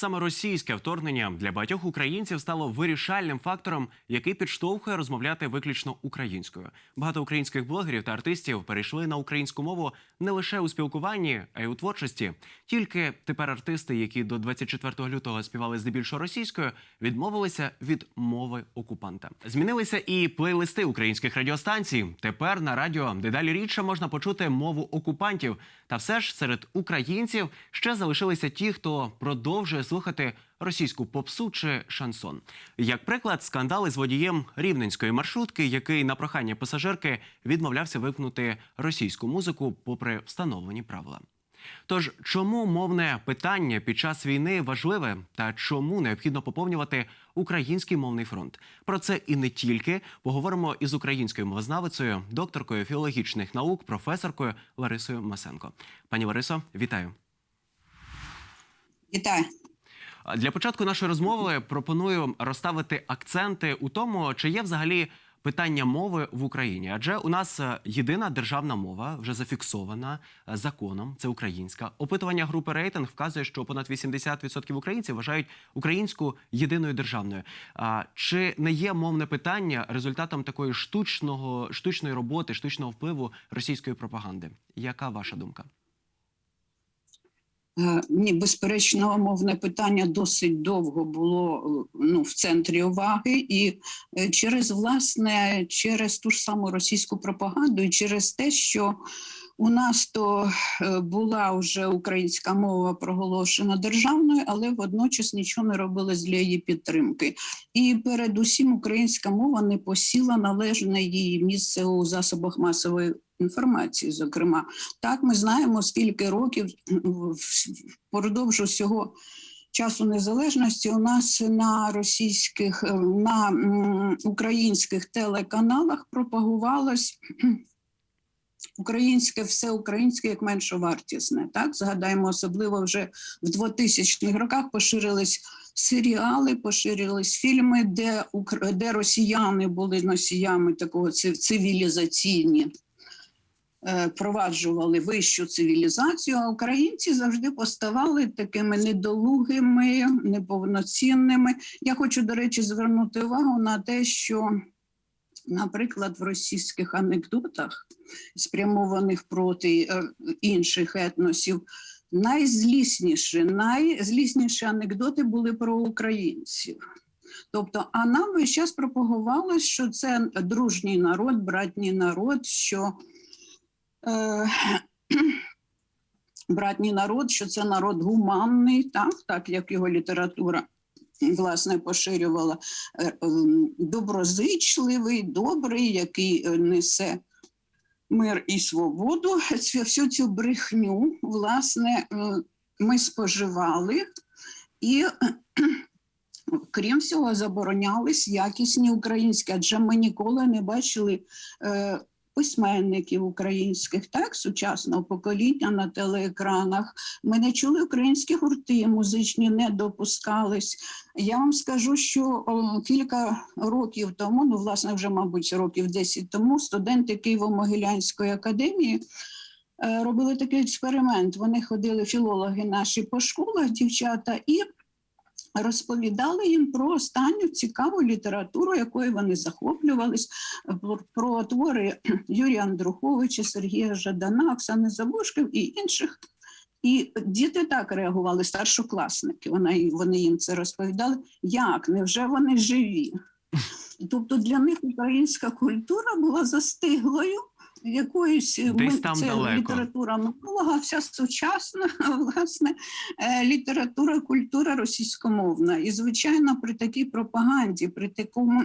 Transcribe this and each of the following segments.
Саме російське вторгнення для багатьох українців стало вирішальним фактором, який підштовхує розмовляти виключно українською. Багато українських блогерів та артистів перейшли на українську мову не лише у спілкуванні, а й у творчості. Тільки тепер артисти, які до 24 лютого співали здебільшого російською, відмовилися від мови окупанта. Змінилися і плейлисти українських радіостанцій. Тепер на радіо дедалі рідше можна почути мову окупантів. Та все ж серед українців ще залишилися ті, хто продовжує слухати російську попсу чи шансон. Як приклад, скандали з водієм рівненської маршрутки, який на прохання пасажирки відмовлявся вимкнути російську музику, попри встановлені правила. Тож, чому мовне питання під час війни важливе та чому необхідно поповнювати український мовний фронт? Про це і не тільки поговоримо із українською мовознавицею, докторкою філологічних наук, професоркою Ларисою Масенко. Пані Ларисо, вітаю. Вітаю. Для початку нашої розмови пропоную розставити акценти у тому, чи є взагалі питання мови в Україні, адже у нас е, єдина державна мова вже зафіксована е, законом. Це українська. Опитування групи рейтинг вказує, що понад 80% українців вважають українську єдиною державною. А чи не є мовне питання результатом такої штучного штучної роботи, штучного впливу російської пропаганди? Яка ваша думка? Е, Ні, безперечно, мовне питання досить довго було е, ну, в центрі уваги, і е, через власне, через ту ж саму російську пропаганду, і через те, що у нас то е, була вже українська мова проголошена державною, але водночас нічого не робилось для її підтримки. І передусім українська мова не посіла належне її місце у засобах масової інформації. Зокрема, так ми знаємо, скільки років впродовж усього часу незалежності у нас на російських е, на українських телеканалах пропагувалось. Українське, все українське як меншовартісне. Так згадаємо, особливо вже в 2000-х роках поширились серіали, поширились фільми, де де росіяни були носіями такого ци- цивілізаційні е, впроваджували вищу цивілізацію, а українці завжди поставали такими недолугими, неповноцінними. Я хочу, до речі, звернути увагу на те, що, наприклад, в російських анекдотах, спрямованих проти е, інших етносів, найзлісніші, найзлісніші анекдоти були про українців. Тобто, а нам весь час пропагувалось, що це дружній народ, братній народ, що е, братній народ, що це народ гуманний, так, так як його література власне поширювала, е, ем, доброзичливий, добрий, який е, несе мир і свободу. Всю цю брехню, власне, е, ми споживали і. Крім всього, заборонялись якісні українські, адже ми ніколи не бачили письменників українських, так, сучасного покоління на телеекранах. Ми не чули українські гурти, музичні не допускались. Я вам скажу, що кілька років тому, ну, власне, вже, мабуть, років 10 тому, студенти Києво-Могилянської академії. е, Робили такий експеримент. Вони ходили, філологи наші по школах, дівчата, і розповідали їм про останню цікаву літературу, якою вони захоплювались, про, твори Юрія Андруховича, Сергія Жадана, Оксани Забушків і інших. І діти так реагували, старшокласники. Вони, вони їм це розповідали. Як? Невже вони живі? Тобто для них українська культура була застиглою. Якоюсь е, Десь там це далеко. література минулого, вся сучасна, власне, е, література, культура російськомовна. І, звичайно, при такій пропаганді, при такому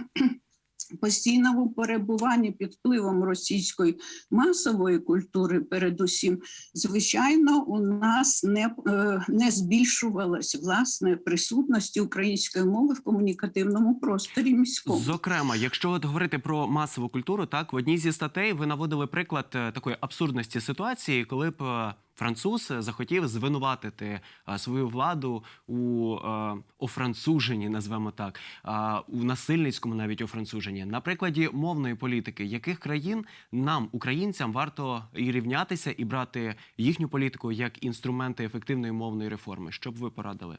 постійному перебуванні під впливом російської масової культури, передусім, звичайно, у нас не, е, не збільшувалась власне присутності української мови в комунікативному просторі міському. Зокрема, якщо от говорити про масову культуру, так в одній зі статей ви наводили приклад е, такої абсурдності ситуації, коли б е, француз захотів звинуватити е, свою владу у е, офранцуженні, назвемо так, у насильницькому навіть офранцуженні. На прикладі мовної політики, яких країн нам, українцям, варто і рівнятися і брати їхню політику як інструменти ефективної мовної реформи? Що б ви порадили?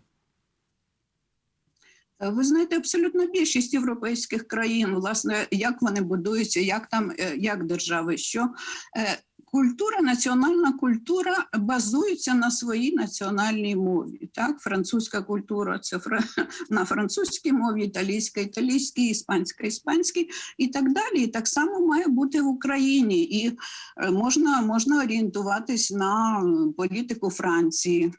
Ви знаєте, абсолютно більшість європейських країн, власне, як вони будуються, як там е, як держави, що е, культура, національна культура базується на своїй національній мові. Так, французька культура це на французькій мові, італійська, італійській, іспанська, іспанській і так далі. І так само має бути в Україні. І е, можна, можна орієнтуватись на е, політику Франції.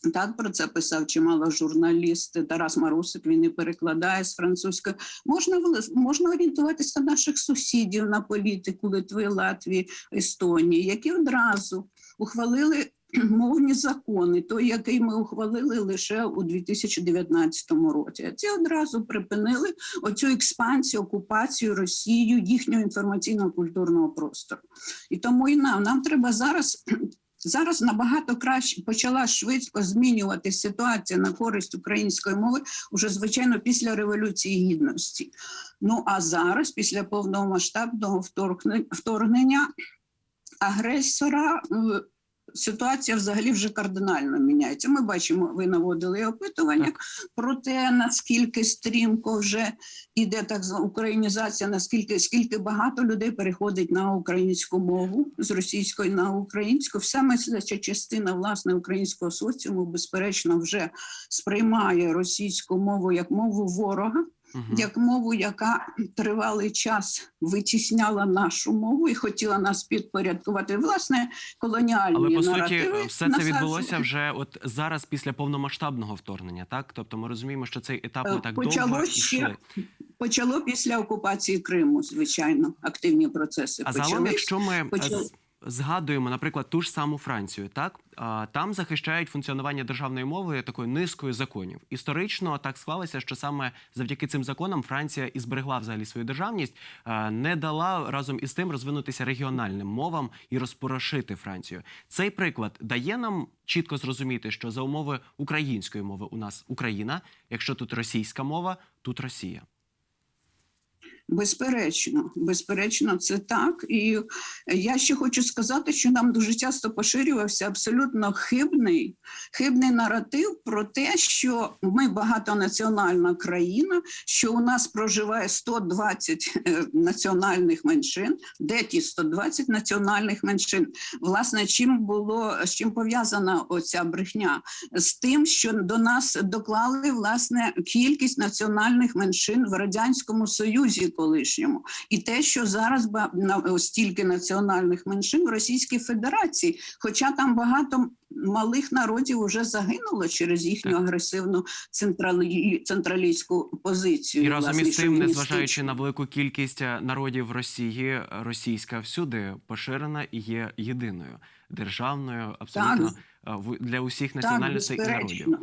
Так про це писав чимало журналіст Тарас Марусик. Він і перекладає з французької. Можна можна орієнтуватися на наших сусідів на політику Литви, Латвії, Естонії, які одразу ухвалили мовні закони, той, який ми ухвалили лише у 2019 році. Ці одразу припинили оцю експансію, окупацію Росією їхнього інформаційно-культурного простору. І тому і нам, нам треба зараз Зараз набагато краще почала швидко змінювати ситуація на користь української мови, уже звичайно після революції гідності. Ну а зараз, після повномасштабного вторгне- вторгнення агресора, е, ситуація взагалі вже кардинально міняється. Ми бачимо, ви наводили опитування Так. про те, наскільки стрімко вже іде так українізація, наскільки скільки багато людей переходить на українську мову з російської на українську. Вся мисляча частина власне українського соціуму, безперечно, вже сприймає російську мову як мову ворога, Мгм. як мову, яка тривалий час витісняла нашу мову і хотіла нас підпорядкувати. Власне, колоніальні Але по суті, все це відбулося вже от зараз після повномасштабного вторгнення, так? Тобто ми розуміємо, що цей етап не Е, так почало довго ще йшли. Почало після окупації Криму, звичайно, активні процеси. А загалом, якщо ми е, почали. Згадуємо, наприклад, ту ж саму Францію, так там захищають функціонування державної мови такою низкою законів. Історично так склалося, що саме завдяки цим законам Франція і зберегла взагалі свою державність, не дала разом із тим розвинутися регіональним мовам і розпорошити Францію. Цей приклад дає нам чітко зрозуміти, що за умови української мови у нас Україна, якщо тут російська мова, тут Росія. Безперечно, безперечно, це так. І я ще хочу сказати, що нам дуже часто поширювався абсолютно хибний, хибний наратив про те, що ми багатонаціональна країна, що у нас проживає 120 е, національних меншин. Де ті 120 національних меншин? Власне, чим було з чим пов'язана оця брехня? З тим, що до нас доклали власне кількість національних меншин в радянському союзі колишньому, і те, що зараз стільки національних меншин в Російській Федерації, хоча там багато малих народів вже загинуло через їхню Так. агресивну централі... централістську позицію. І разом із тим, незважаючи на велику кількість е, народів Росії, російська всюди поширена і є єдиною державною, абсолютно е, в- для усіх так, національностей і народів.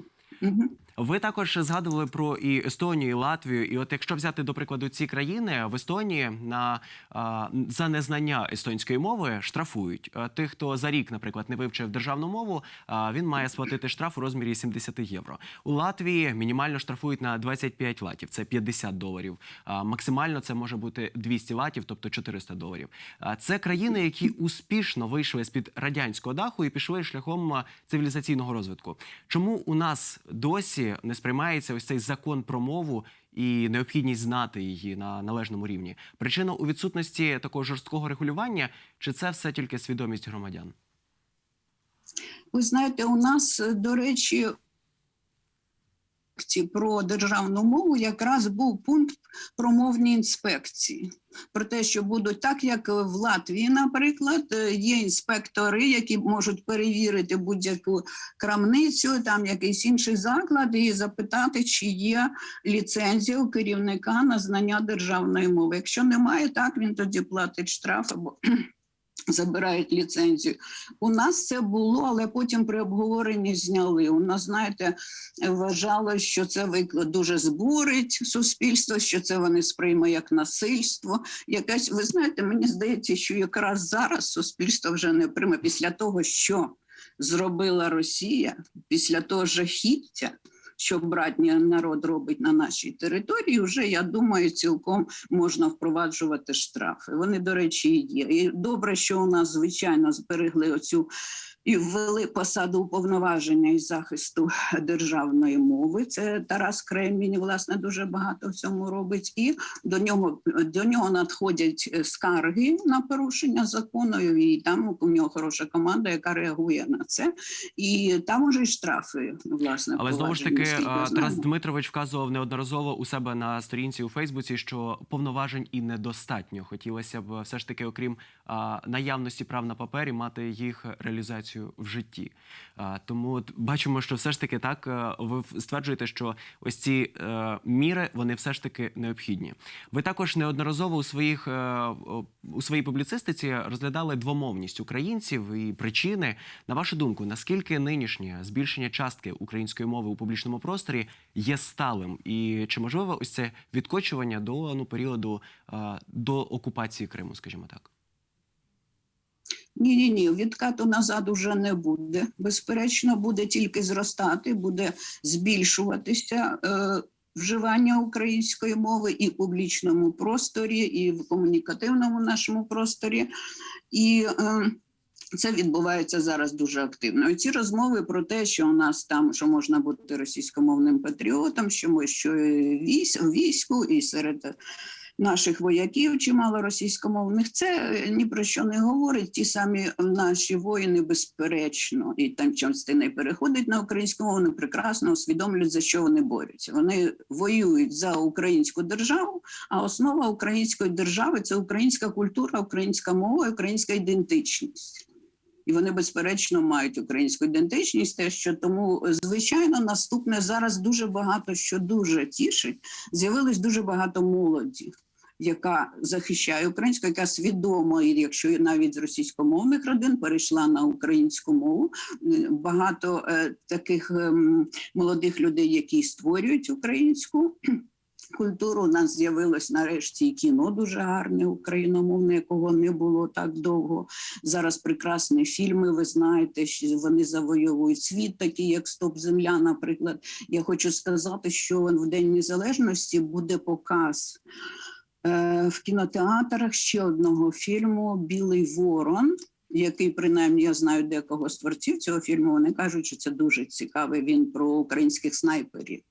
Ви також згадували про і Естонію, і Латвію. І от якщо взяти до прикладу ці країни в Естонії на а, за незнання естонської мови штрафують А тих, хто за рік, наприклад, не вивчив державну мову, а, він має сплатити штраф у розмірі 70 євро. У Латвії мінімально штрафують на 25 латів, це 50 доларів. А, максимально це може бути 200 латів, тобто 400 доларів. А це країни, які успішно вийшли з під радянського даху і пішли шляхом цивілізаційного розвитку. Чому у нас досі не сприймається ось цей закон про мову і необхідність знати її на належному рівні? Причина у відсутності такого жорсткого регулювання, чи це все тільки свідомість громадян? Ви знаєте, у нас, до речі, про державну мову якраз був пункт про мовні інспекції. Про те, що будуть так, як в Латвії, наприклад, е, є інспектори, які можуть перевірити будь-яку крамницю, там якийсь інший заклад, і запитати, чи є ліцензія у керівника на знання державної мови. Якщо немає, так він тоді платить штраф або забирають ліцензію. У нас це було, але потім при обговоренні зняли. У нас, знаєте, вважало, що це дуже збурить суспільство, що це вони сприймають як насильство. Якась, ви знаєте, мені здається, що якраз зараз суспільство вже не прийме після того, що зробила Росія, після того жахіття. Що братній народ робить на нашій території, вже я думаю, цілком можна впроваджувати штрафи. Вони, до речі, є. І добре, що у нас звичайно зберегли оцю і ввели посаду уповноваження із захисту державної мови. Це Тарас Кремінь, власне, дуже багато в цьому робить. І до нього до нього надходять е, скарги на порушення закону, і там у нього хороша команда, яка реагує на це. І там уже й штрафи, власне, Але знову ж таки. Тарас Дмитрович вказував неодноразово у себе на сторінці у Фейсбуці, що повноважень і недостатньо. Хотілося б все ж таки, окрім а, наявності прав на папері, мати їх реалізацію в житті. Тому от бачимо, що все ж таки так е, ви стверджуєте, що ось ці е, міри вони все ж таки необхідні. Ви також неодноразово у своїх е, у своїй публіцистиці розглядали двомовність українців і причини. На вашу думку, наскільки нинішнє збільшення частки української мови у публічному просторі є сталим, і чи можливо ось це відкочування до ну періоду до окупації Криму, скажімо так? Ні, ні, ні, відкату назад уже не буде. Безперечно, буде тільки зростати, буде збільшуватися е, вживання української мови і в публічному просторі, і в комунікативному нашому просторі. І е, це відбувається зараз дуже активно. І ці розмови про те, що у нас там що можна бути російськомовним патріотом, що ми що військ, війську і серед наших вояків чимало російськомовних. Це е, ні про що не говорить. Ті самі наші воїни, безперечно, і там частина переходить на українську мову, вони прекрасно усвідомлюють, за що вони борються. Вони воюють за українську державу, а основа української держави це українська культура, українська мова, українська ідентичність. І вони, безперечно, мають українську ідентичність, те, що тому, е, звичайно, наступне зараз дуже багато що дуже тішить. З'явилось дуже багато молоді, яка захищає українську, яка свідомо, якщо навіть з російськомовних родин перейшла на українську мову. Багато е, таких ем, молодих людей, які створюють українську. Культуру у нас з'явилось нарешті і кіно дуже гарне україномовне, якого не було так довго. Зараз прекрасні фільми. Ви знаєте, що вони завойовують світ, такі як Стоп Земля. Наприклад, я хочу сказати, що в День Незалежності буде показ в кінотеатрах ще одного фільму Білий Ворон. Який принаймні я знаю декого з творців цього фільму. Вони кажуть, що це дуже цікавий. Він про українських снайперів.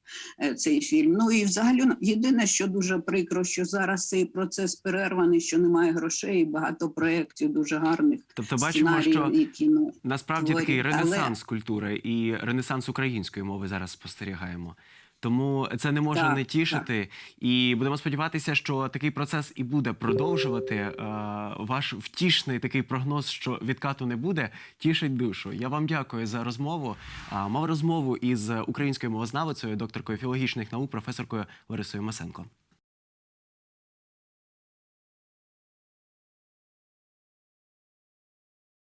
е, Цей фільм. Ну і взагалі ну, єдине, що дуже прикро, що зараз цей процес перерваний, що немає грошей, і багато проєктів дуже гарних Тобто бачимо, що і кіно. насправді такий творів, але- ренесанс культури і ренесанс української мови зараз спостерігаємо. Тому це не може Так, не тішити, і будемо сподіватися, що такий процес і буде продовжувати. Е, Ваш втішний такий прогноз, що відкату не буде, тішить душу. Я вам дякую за розмову. Мав розмову із українською мовознавицею, докторкою філологічних наук, професоркою Ларисою Масенко.